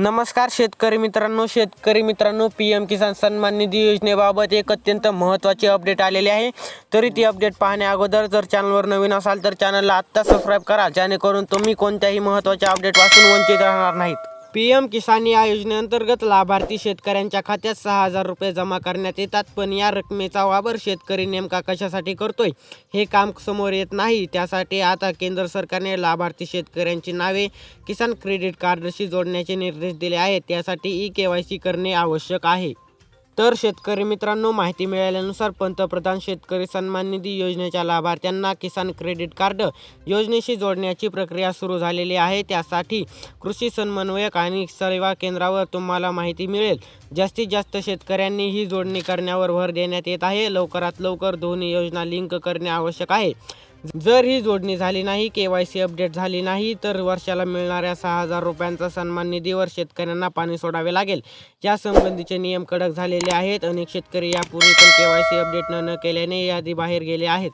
नमस्कार शेतकरी मित्रांनो शेतकरी मित्रांनो पी एम किसान सन्मान निधी योजनेबाबत एक अत्यंत महत्त्वाची अपडेट आलेली आहे. तरी ती अपडेट पाहण्या अगोदर जर चॅनलवर नवीन असाल तर चॅनलला आत्ता सबस्क्राईब करा जेणेकरून तुम्ही कोणत्याही महत्त्वाच्या अपडेटपासून वंचित राहणार नाहीत. पीएम किसान या योजनेअंतर्गत लाभार्थी शेतकऱ्यांच्या खात्यात सहा हजार रुपये जमा करण्यात येतात पण या रकमेचा वापर शेतकरी नेमका कशासाठी करतोय हे काम समोर येत नाही. त्यासाठी आता केंद्र सरकारने लाभार्थी शेतकऱ्यांची नावे किसान क्रेडिट कार्डशी जोडण्याचे निर्देश दिले आहेत. त्यासाठी ई के वाय सी करणे आवश्यक आहे. तर शेतकरी मित्रांनो माहिती मिळाल्यानुसार पंतप्रधान शेतकरी सन्मान निधी योजनेच्या लाभार्थ्यांना किसान क्रेडिट कार्ड योजनेशी जोडण्याची प्रक्रिया सुरू झालेली आहे. त्यासाठी कृषी समन्वयक आणि सेवा केंद्रावर तुम्हाला माहिती मिळेल. जास्तीत जास्त शेतकऱ्यांनी ही जोडणी करण्यावर भर देण्यात येत आहे. लवकरात लवकर दोन्ही योजना लिंक करणे आवश्यक आहे. जर ही जोडणी झाली नाही के वाय सी अपडेट झाली नाही तर वर्षाला मिळणाऱ्या सहा हजार रुपयांचा सन्मान निधीवर शेतकऱ्यांना पाणी सोडावे लागेल. या संबंधीचे नियम कडक झालेले आहेत अनेक शेतकरी यापूर्वी पण के वाय सी अपडेट न केल्याने यादी बाहेर गेले आहेत.